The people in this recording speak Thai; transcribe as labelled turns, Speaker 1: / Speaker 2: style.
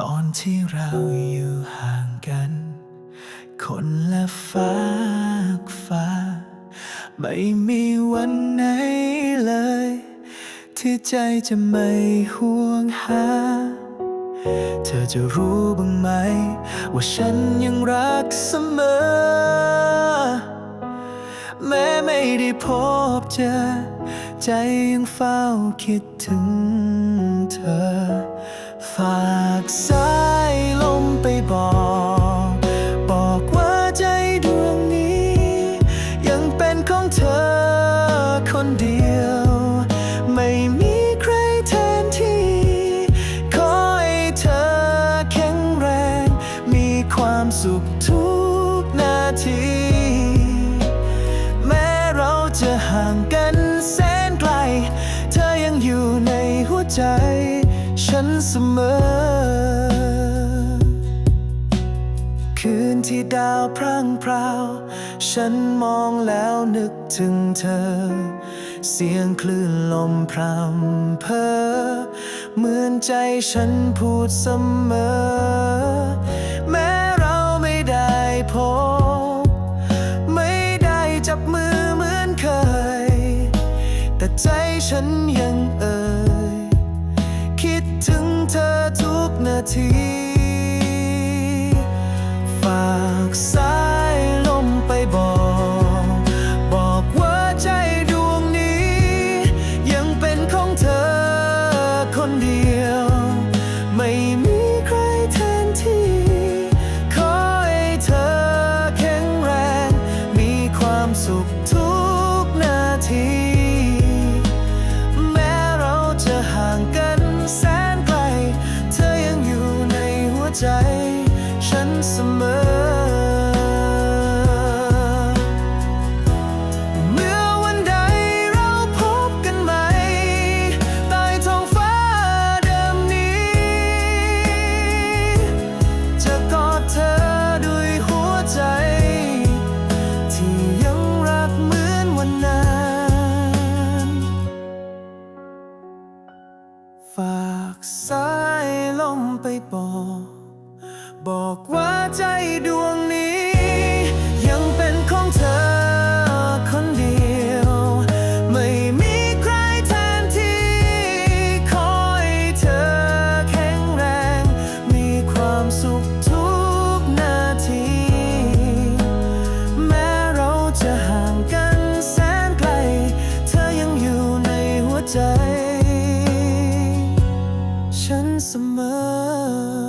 Speaker 1: ตอนที่เราอยู่ห่างกัน คนละฟ้ากฟ้า ไม่มีวันไหนเลย ที่ใจจะไม่ห่วงหา เธอจะรู้บ้างไหม ว่าฉันยังรักเสมอ แม้ไม่ได้พบเจอ ใจยังเฝ้าคิดถึงเธอฝา กสายลมไปบอก บอกว่าใจดวงนี้ ยังเป็นของเธอคนเดียว ไม่มีใครแทนที่ ขอให้เธอแข็งแรง มีความสุขทุกนาที แม้เราจะห่างกันแสนไกล เธอยังอยู่ในหัวใจ ฉันเสมอ คืนที่ดาวพร่างพราว ฉันมองแล้วนึกถึงเธอ เสียงคลื่นลมพรำเพอเหมือนใจฉันพูดเสมอ แม้เราไม่ได้พบ ไม่ได้จับมือเหมือนเคย แต่ใจฉันยังเอ่ย คิดถึงเธอทุกนาที ไปบอก บอกว่าใจดวงนี้ ฉันเสมอ